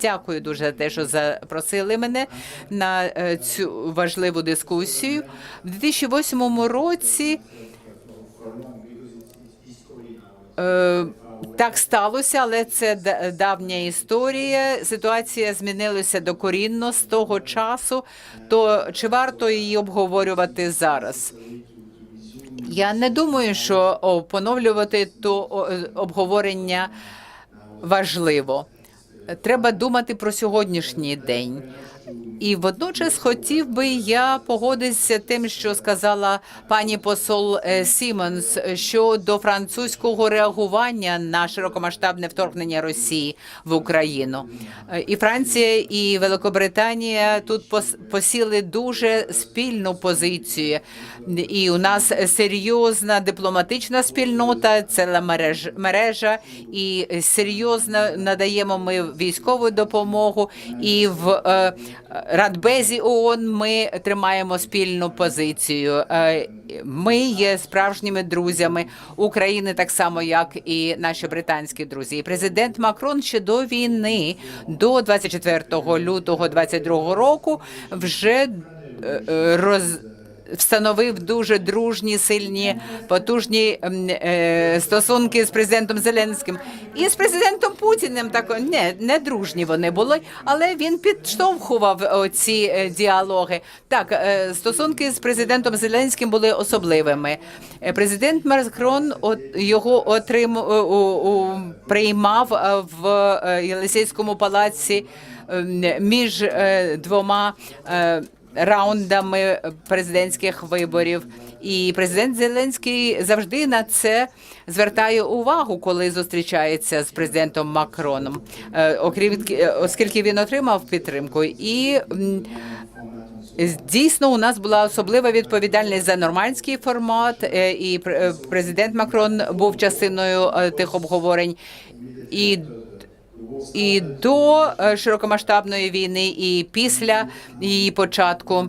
Дякую дуже за те, що запросили мене на е, цю важливу дискусію. В 2008 році е, так сталося, але це давня історія. Ситуація змінилася докорінно з того часу. То чи варто її обговорювати зараз? Я не думаю, що поновлювати то е, обговорення важливо. Треба думати про сьогоднішній день. І водночас хотів би я погодитися тим, що сказала пані посол е, Сімонс щодо французького реагування на широкомасштабне вторгнення Росії в Україну. Е, І Франція, і Великобританія тут пос- посіли дуже спільну позицію. І у нас серйозна дипломатична спільнота, ціла мереж, мережа, і серйозно надаємо ми військову допомогу. І в е, Радбезі ООН ми тримаємо спільну позицію. Е, Ми є справжніми друзями України, так само як і наші британські друзі. І президент Макрон ще до війни, до 24 лютого 22 року, вже е, е, роз встановив дуже дружні, сильні, потужні е, стосунки з президентом Зеленським і з президентом Путіним. Так не, не дружні вони були, але він підштовхував ці діалоги. Так, е, стосунки з президентом Зеленським були особливими. Е, Президент Макрон його отрим, у, у, приймав е, в е, Єлисейському палаці ем, між е, двома. Раундами президентських виборів. І президент Зеленський завжди на це звертає увагу, коли зустрічається з президентом Макроном, Е, окрім е, оскільки він отримав підтримку. І Дійсно, у нас була особлива відповідальність за нормандський формат, е, і пр- президент Макрон був частиною тих обговорень. І і до е, широкомасштабної війни, і після її початку.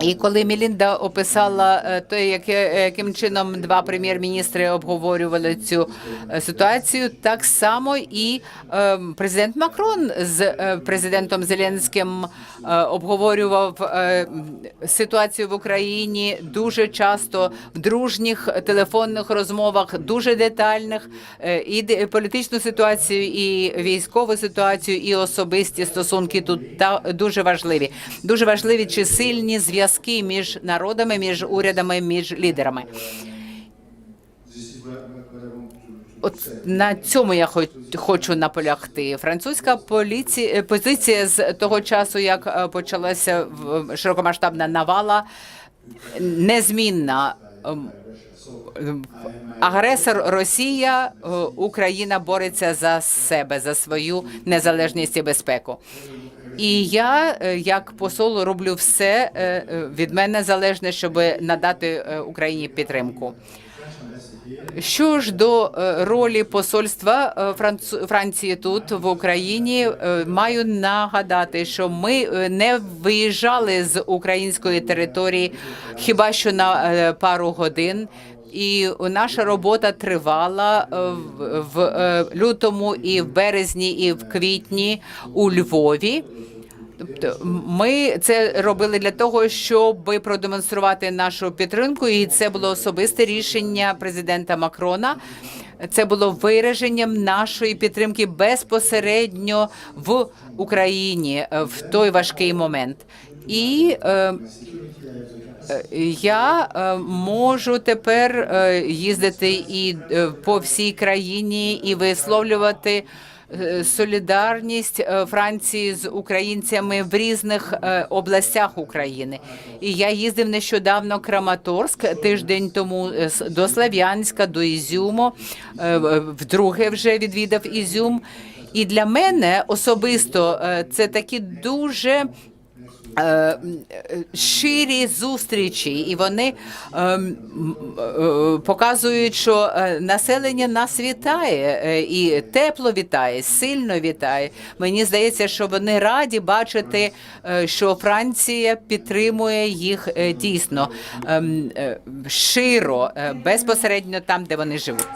І коли Мілінда описала е, те, яке- яким чином два прем'єр-міністри обговорювали цю е, ситуацію, так само і е, президент Макрон з е, президентом Зеленським е, обговорював е, ситуацію в Україні дуже часто в дружніх телефонних розмовах, дуже детальних, е, і політичну ситуацію, і військову ситуацію, і особисті стосунки тут та дуже важливі. Дуже важливі чи сильні зв'язки між народами, між урядами, між лідерами. От на цьому я хоч, хочу наполягти. Французька поліція позиція з того часу, як е, почалася широкомасштабна навала, незмінна. Агресор Росія, е, Україна бореться за себе, за свою незалежність і безпеку. І я, е, як посол, роблю все е, від мене залежне, щоб надати Україні підтримку. Що ж до ролі посольства Франції тут в Україні, маю нагадати, що ми не виїжджали з української території хіба що на пару годин. І наша робота тривала е, в, е, лютому, і в березні, і в квітні у Львові. Тобто ми це робили для того, щоб продемонструвати нашу підтримку, і це було особисте рішення президента Макрона. Це було вираженням нашої підтримки безпосередньо в Україні е, в той важкий момент. І Е, Я е, можу тепер е, їздити і е, по всій країні і висловлювати е, солідарність е, Франції з українцями в різних е, областях України. І я їздив нещодавно Краматорськ тиждень тому е, до Слав'янська, до Ізюму. е, Вдруге вже відвідав Ізюм. І для мене особисто е, це такі дуже е, е, щирі зустрічі, і вони е, м, е, показують, що е, населення нас вітає е, і тепло вітає, сильно вітає. Мені здається, що вони раді бачити, е, що Франція підтримує їх е, дійсно ем, е, широ, е, безпосередньо там, де вони живуть.